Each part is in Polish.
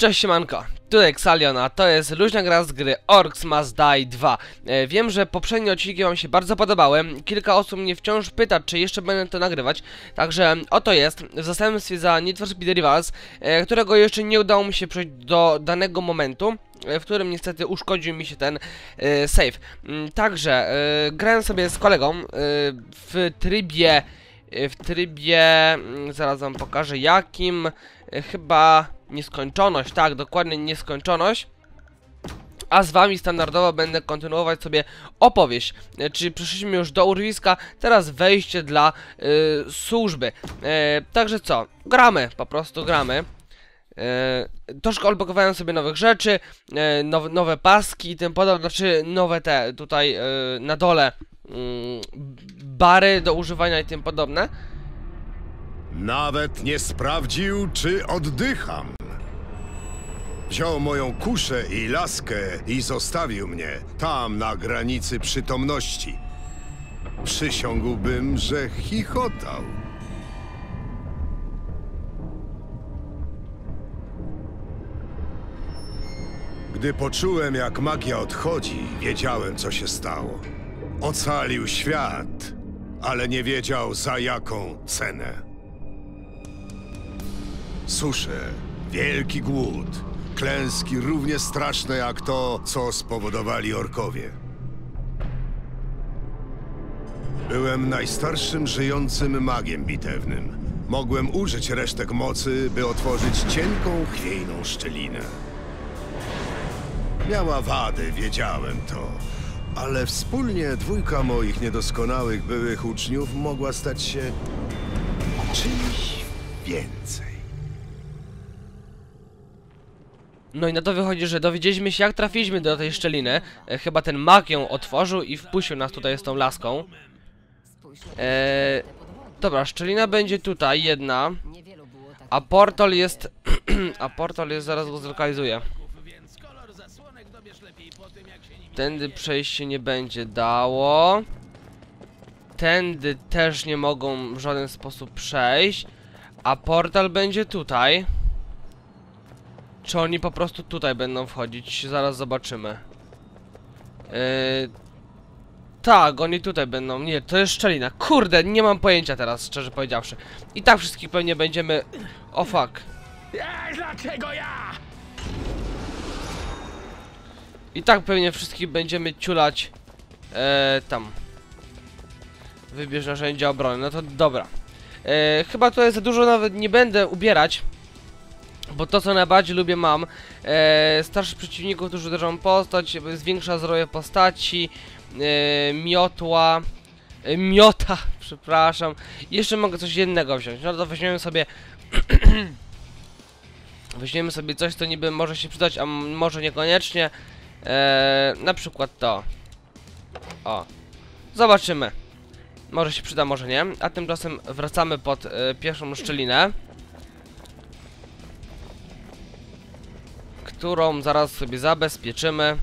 Cześć siemanko, tutaj Xalion, a to jest luźna gra z gry Orcs Must Die 2 e, Wiem, że poprzednie odcinki wam się bardzo podobały. Kilka osób mnie wciąż pyta, czy jeszcze będę to nagrywać. Także oto jest, w zastępstwie za Need for Speed Rivals e, Którego jeszcze nie udało mi się przejść do danego momentu e, w którym niestety uszkodził mi się ten e, save. Mm, Także e, grałem sobie z kolegą e, w trybie e, w trybie, mm, zaraz wam pokażę jakim, e, chyba nieskończoność, tak, dokładnie nieskończoność. A z wami standardowo będę kontynuować sobie opowieść. E, Czyli przyszliśmy już do urwiska, teraz wejście dla e, służby. E, także co, gramy, po prostu gramy. Troszkę odblokowałem sobie nowych rzeczy, e, nowe, paski i tym podobne, znaczy nowe te tutaj na dole mm, bary do używania i tym podobne. Nawet nie sprawdził, czy oddycham. Wziął moją kuszę i laskę i zostawił mnie tam na granicy przytomności. Przysiągłbym, że chichotał. Gdy poczułem, jak magia odchodzi, wiedziałem, co się stało. Ocalił świat, ale nie wiedział za jaką cenę. Susze, wielki głód, klęski równie straszne jak to, co spowodowali orkowie. Byłem najstarszym żyjącym magiem bitewnym. Mogłem użyć resztek mocy, by otworzyć cienką, chwiejną szczelinę. Miała wady, wiedziałem to. Ale wspólnie dwójka moich niedoskonałych byłych uczniów mogła stać się czymś więcej. No i na to wychodzi, że dowiedzieliśmy się jak trafiliśmy do tej szczeliny. E, chyba ten mag ją otworzył i wpuścił nas tutaj z tą laską. E, dobra, szczelina będzie tutaj, jedna. A portal jest... a portal jest, zaraz go zlokalizuję. Tędy przejść się nie będzie dało. Tędy też nie mogą w żaden sposób przejść. A portal będzie tutaj. Czy oni po prostu tutaj będą wchodzić? Zaraz zobaczymy. Yy... Tak, oni tutaj będą. Nie, to jest szczelina. Kurde, nie mam pojęcia teraz, szczerze powiedziawszy. I tak wszystkich pewnie będziemy... O fuck. Ej, dlaczego ja? I tak pewnie wszystkich będziemy ciulać e, tam. Wybierz narzędzia obrony. No to dobra. E, chyba tutaj za dużo nawet nie będę ubierać. Bo to co najbardziej lubię mam e, Starszych przeciwników, którzy uderzą postać Zwiększa zdrowie postaci e, Miotła e, Miota, przepraszam. Jeszcze mogę coś jednego wziąć. No to weźmiemy sobie Weźmiemy sobie coś, co niby może się przydać, a może niekoniecznie. E, Na przykład to. O. Zobaczymy. Może się przyda, może nie. A tymczasem wracamy pod e, pierwszą szczelinę którą zaraz sobie zabezpieczymy.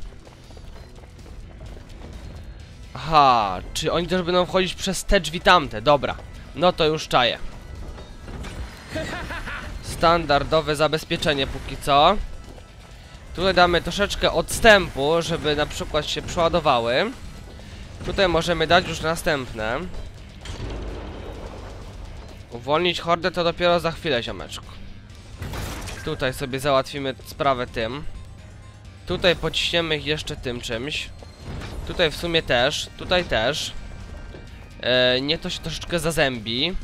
Aha, czy oni też będą wchodzić przez te drzwi tamte? Dobra, no to już czaję. Standardowe zabezpieczenie póki co. Tutaj damy troszeczkę odstępu, żeby na przykład się przeładowały. Tutaj możemy dać już następne. Uwolnić hordę to dopiero za chwilę, ziomeczku. Tutaj sobie załatwimy sprawę tym. Tutaj pociśniemy ich jeszcze tym czymś. Tutaj w sumie też. Tutaj też. E, nie to się troszeczkę zazębi.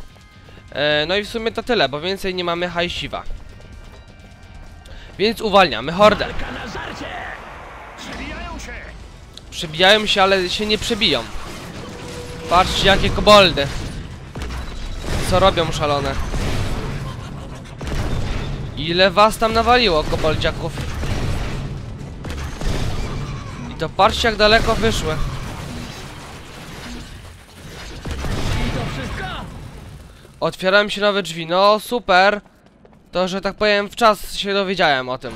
E, no i w sumie to tyle, bo więcej nie mamy hajsiwa. Więc uwalniamy hordę. Przebijają się, ale się nie przebiją. Patrzcie jakie koboldy. Co robią szalone. Ile was tam nawaliło, koboldziaków? I to patrzcie jak daleko wyszły. Otwierają się nowe drzwi, no super. To, że tak powiem, w czas się dowiedziałem o tym.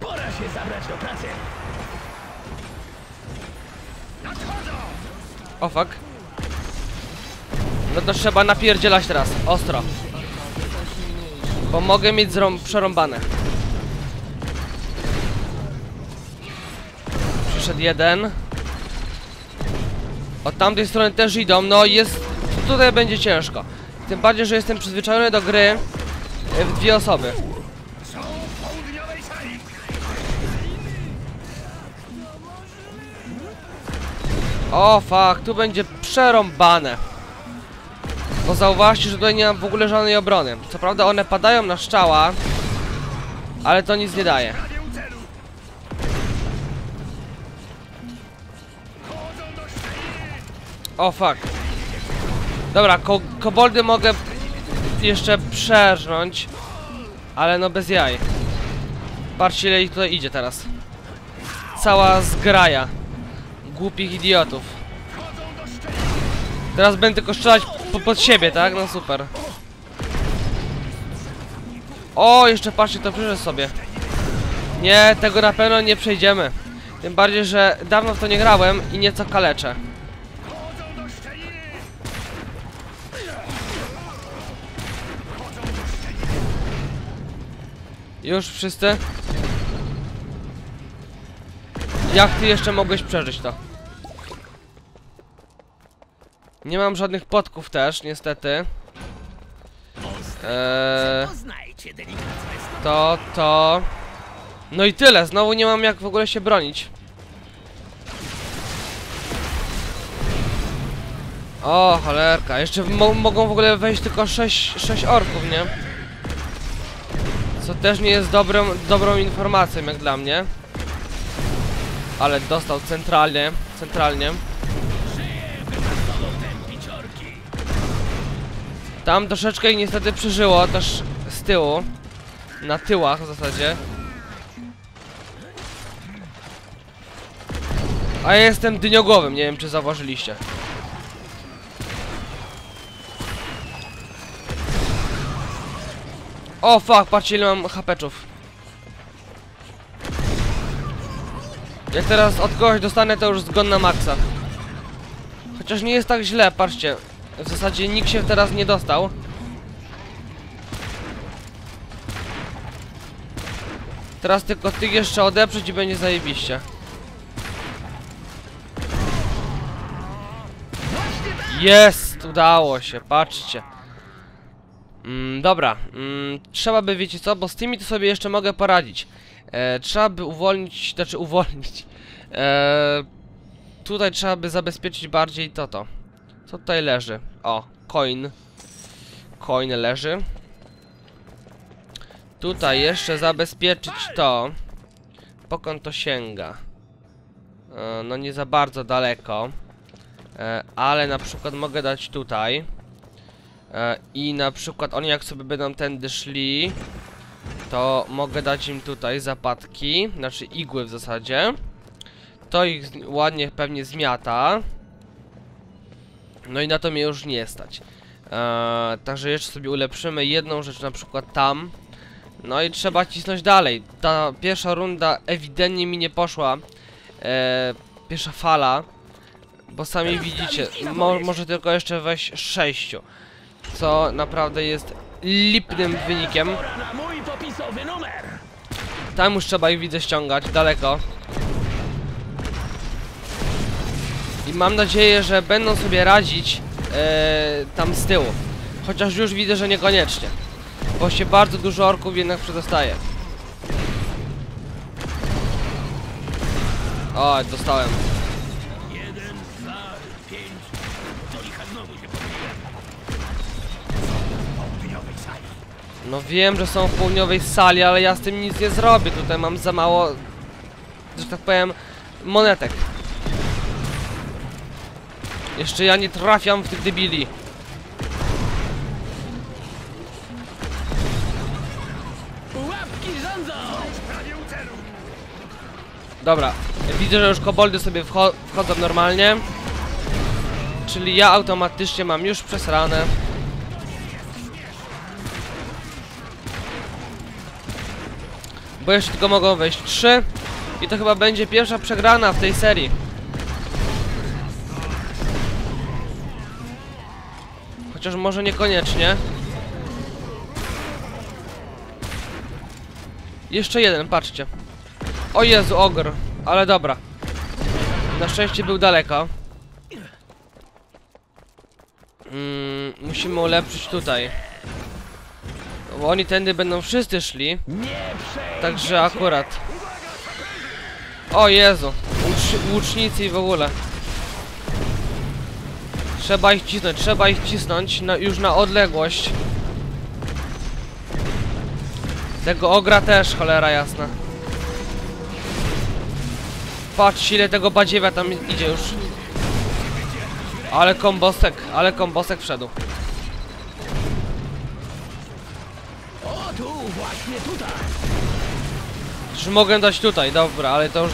Pora się zabrać do pracy! O fuck. No to trzeba napierdzielać teraz, ostro. Bo mogę mieć przerąbane. Przyszedł jeden. Od tamtej strony też idą, no jest... Tutaj będzie ciężko. Tym bardziej, że jestem przyzwyczajony do gry e, w dwie osoby. O fuck, tu będzie przerąbane. Bo zauważcie, że tutaj nie mam w ogóle żadnej obrony. Co prawda one padają na szczała, ale to nic nie daje. O fuck. Dobra, ko koboldy mogę jeszcze przerżnąć, ale no bez jaj. Patrzcie ile ich tutaj idzie teraz. Cała zgraja głupich idiotów. Teraz będę tylko strzelać po pod siebie, tak? No super. O, jeszcze patrzcie, to przejrzę sobie. Nie, tego na pewno nie przejdziemy. Tym bardziej, że dawno w to nie grałem i nieco kaleczę. Już wszyscy? Jak ty jeszcze mogłeś przeżyć to? Nie mam żadnych podków też, niestety. Eee, to, to... No i tyle, znowu nie mam jak w ogóle się bronić. O, cholerka, jeszcze mo mogą w ogóle wejść tylko 6, 6 orków, nie? Co też nie jest dobrą, dobrą informacją jak dla mnie. Ale dostał centralnie, centralnie. Tam troszeczkę ich niestety przeżyło, też z tyłu. Na tyłach w zasadzie. A ja jestem dyniogłowym, nie wiem czy zauważyliście. O fuck, patrzcie ile mam hapeczów. Jak teraz od kogoś dostanę to już zgon na maksa. Chociaż nie jest tak źle, patrzcie. W zasadzie nikt się teraz nie dostał. Teraz tylko tych jeszcze odeprzeć i będzie zajebiście. Jest! Udało się, patrzcie. Mm, dobra, mm, trzeba by, wiecie co, bo z tymi to sobie jeszcze mogę poradzić. E, trzeba by uwolnić, znaczy uwolnić. E, tutaj trzeba by zabezpieczyć bardziej to to. Co tutaj leży? O, coin. Coin leży. Tutaj jeszcze zabezpieczyć to. Pokąd to sięga. E, no nie za bardzo daleko. E, ale na przykład mogę dać tutaj. E, I na przykład oni jak sobie będą tędy szli, to mogę dać im tutaj zapadki, znaczy igły w zasadzie. To ich ładnie pewnie zmiata. No i na to mnie już nie stać. Eee, także jeszcze sobie ulepszymy jedną rzecz na przykład tam. No i trzeba cisnąć dalej. Ta pierwsza runda ewidentnie mi nie poszła. Eee, pierwsza fala. Bo sami widzicie, mo może tylko jeszcze weź sześciu. Co naprawdę jest lipnym wynikiem. Tam już trzeba ich widzę ściągać, daleko. Mam nadzieję, że będą sobie radzić e, tam z tyłu. Chociaż już widzę, że niekoniecznie. Bo się bardzo dużo orków jednak przedostaje. O, dostałem. No wiem, że są w południowej sali, ale ja z tym nic nie zrobię. Tutaj mam za mało, że tak powiem, monetek. Jeszcze ja nie trafiam w tych debili. Dobra, widzę, że już koboldy sobie wcho wchodzą normalnie. Czyli ja automatycznie mam już przesrane. Bo jeszcze tylko mogą wejść trzy. I to chyba będzie pierwsza przegrana w tej serii. Chociaż może niekoniecznie. Jeszcze jeden, patrzcie. O Jezu, ogr. Ale dobra. Na szczęście był daleko. Mm, musimy ulepszyć tutaj. No Bo oni tędy będą wszyscy szli. Także akurat. O Jezu. Łucz, łucznicy i w ogóle. Trzeba ich cisnąć, trzeba ich cisnąć na, już na odległość. Tego ogra też, cholera jasna. Patrz ile tego badziewia tam idzie już. Ale kombosek, ale kombosek wszedł. O, tu, właśnie tutaj. Czy mogę dać tutaj, dobra, ale to już,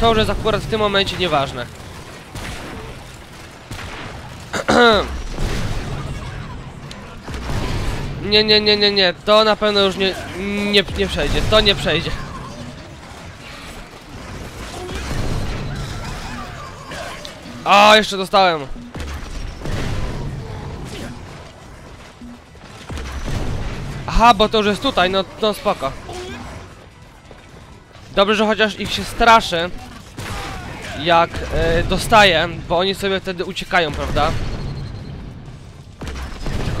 to już jest akurat w tym momencie nieważne. Nie, nie, nie, nie, nie, to na pewno już nie, nie, nie przejdzie, to nie przejdzie. A, jeszcze dostałem. Aha, bo to już jest tutaj, no, no spoko. Dobrze, że chociaż ich się straszy Jak e, dostaję, bo oni sobie wtedy uciekają, prawda?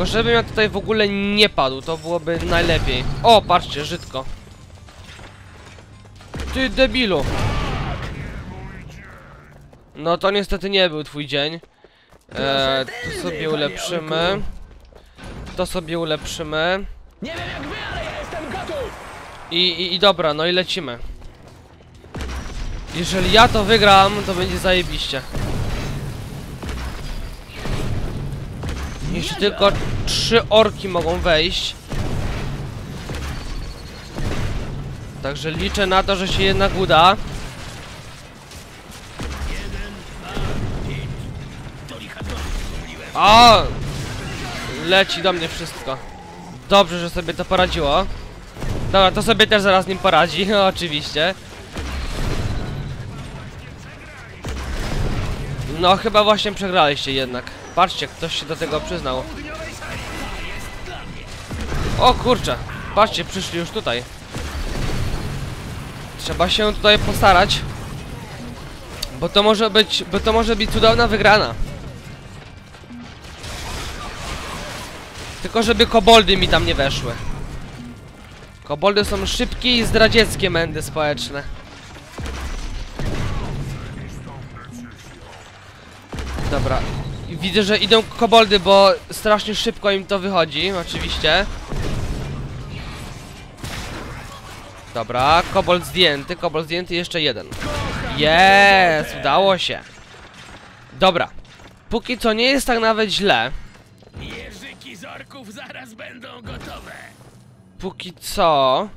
Tylko żebym ja tutaj w ogóle nie padł, to byłoby najlepiej O, patrzcie, żydko Ty debilu No to niestety nie był twój dzień e, To sobie ulepszymy To sobie ulepszymy Nie wiem jak wy, ale ja jestem gotów. I, i, I dobra, no i lecimy. Jeżeli ja to wygram, to będzie zajebiście. Jeśli tylko trzy orki mogą wejść. Także liczę na to, że się jednak uda. O! Leci do mnie wszystko. Dobrze, że sobie to poradziło. Dobra, to sobie też zaraz nim poradzi, oczywiście. No, chyba właśnie przegraliście jednak. Patrzcie, ktoś się do tego przyznał. O kurczę, patrzcie, przyszli już tutaj. Trzeba się tutaj postarać. Bo to może być, bo to może być cudowna wygrana. Tylko żeby koboldy mi tam nie weszły. Koboldy są szybkie i zdradzieckie mędy społeczne. Dobra. Widzę, że idą koboldy, bo strasznie szybko im to wychodzi, oczywiście. Dobra, kobold zdjęty, kobold zdjęty, jeszcze jeden. Jest, udało się. Dobra. Póki co nie jest tak nawet źle. Jeżyki z orków zaraz będą gotowe. Póki co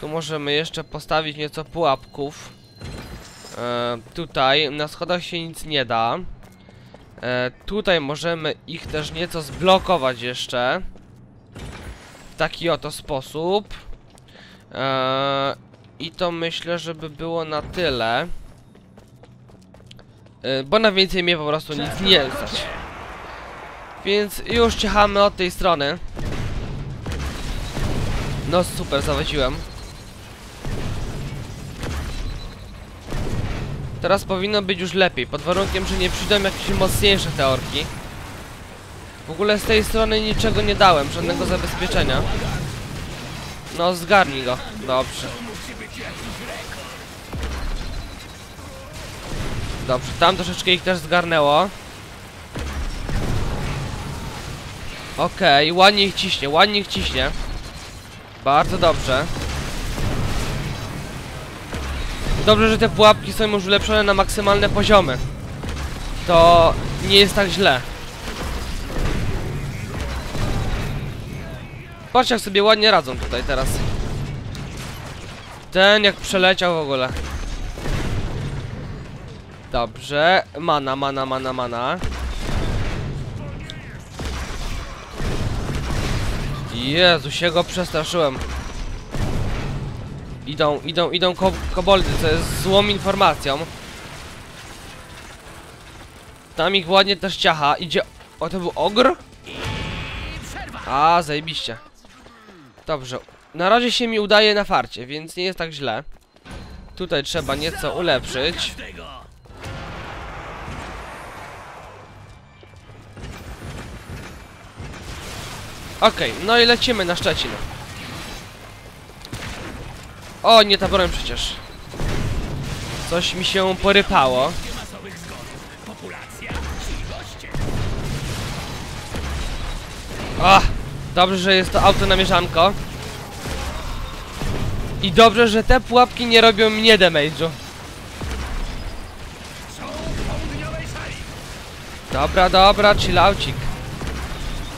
Tu możemy jeszcze postawić nieco pułapków e, Tutaj na schodach się nic nie da e, Tutaj możemy ich też nieco zblokować jeszcze. W taki oto sposób. E, I to myślę, żeby było na tyle. E, Bo na więcej mnie po prostu nic nie stać. Więc już ciechamy od tej strony. No super, zawodziłem. Teraz powinno być już lepiej, pod warunkiem, że nie przyjdą jakieś mocniejsze te orki. W ogóle z tej strony niczego nie dałem, żadnego zabezpieczenia. No, zgarnij go. Dobrze. Dobrze, tam troszeczkę ich też zgarnęło. Okej, ładnie ich ciśnie, ładnie ich ciśnie. Bardzo dobrze. Dobrze, że te pułapki są już ulepszone na maksymalne poziomy. To nie jest tak źle. Patrz jak sobie ładnie radzą tutaj teraz. Ten jak przeleciał w ogóle. Dobrze. Mana, mana, mana, mana. Jezu, się go przestraszyłem. Idą, idą, idą ko koboldy, co jest złą informacją. Tam ich ładnie też ciacha. Idzie... O, to był ogr? A, zajebiście. Dobrze. Na razie się mi udaje na farcie, więc nie jest tak źle. Tutaj trzeba nieco ulepszyć. Okej, no i lecimy na Szczecin. O, nie ta broń przecież. Coś mi się porypało. O, dobrze, że jest to auto na mieszanko. I dobrze, że te pułapki nie robią mnie damage'u. Dobra, dobra, chillaucik.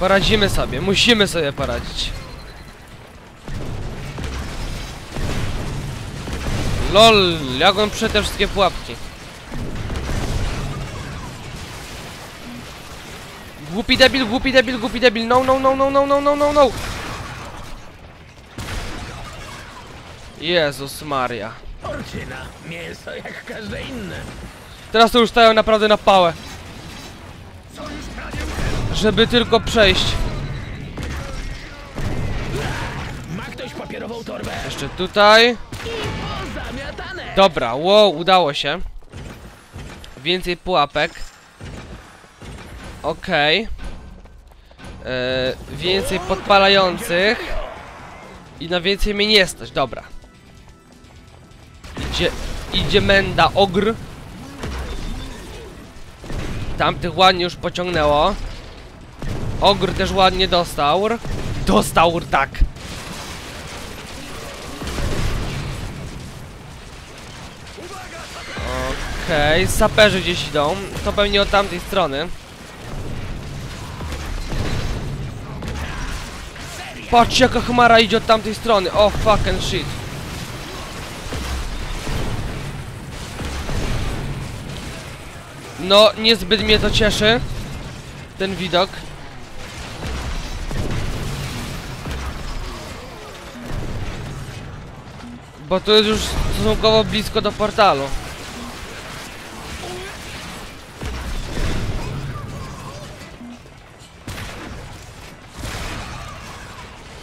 Poradzimy sobie, musimy sobie poradzić. LOL, jak on prze te wszystkie pułapki. Głupi debil, głupi debil, głupi debil, no, no, no, no, no, no, no, no, no. Jezus Maria. Orczyna. Mięso jak każde inne. Teraz to już stają naprawdę na pałę. Żeby tylko przejść. Ma ktoś papierową torbę? Jeszcze tutaj. Dobra, wow, udało się. Więcej pułapek. Okej. Eee, więcej podpalających. I na więcej mnie nie stać, dobra. Idzie, idzie menda ogr. Tamtych ładnie już pociągnęło. Ogr też ładnie dostał. Dostał, tak. Okej, saperzy gdzieś idą. To pewnie od tamtej strony. Patrz jaka chmara idzie od tamtej strony. O oh, fucking shit. No, niezbyt mnie to cieszy. Ten widok. Bo to jest już stosunkowo blisko do portalu.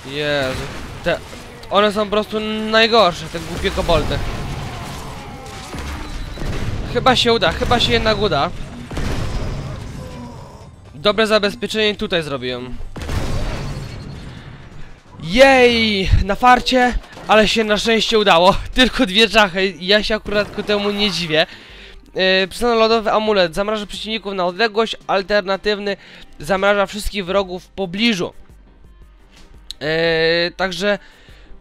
Jezu. Te... One są po prostu najgorsze, te głupie koboldy. Chyba się uda, chyba się jednak uda. Dobre zabezpieczenie tutaj zrobiłem. Jej! Na farcie, ale się na szczęście udało. Tylko dwie czachy, ja się akurat ku temu nie dziwię. Yy, Przysłano amulet zamraża przeciwników na odległość, alternatywny zamraża wszystkich wrogów w pobliżu. Eee, także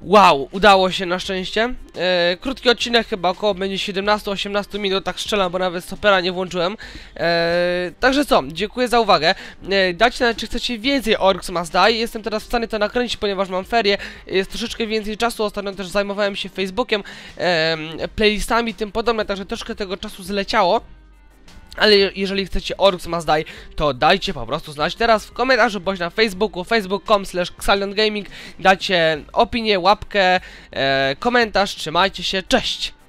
wow, udało się na szczęście. Eee, krótki odcinek chyba około będzie 17-18 minut, tak strzelam, bo nawet stopera nie włączyłem. Eee, także co, dziękuję za uwagę. Eee, dajcie znać, czy chcecie więcej Orcs Must Die. Jestem teraz w stanie to nakręcić, ponieważ mam ferie. Jest troszeczkę więcej czasu, ostatnio też zajmowałem się Facebookiem, eee, playlistami i tym podobne, także troszkę tego czasu zleciało. Ale je- jeżeli chcecie Orcs Must Die, to dajcie po prostu znać teraz w komentarzu, bądź na Facebooku, facebook.com slash Gaming. Dajcie opinię, łapkę, e, komentarz, trzymajcie się, cześć!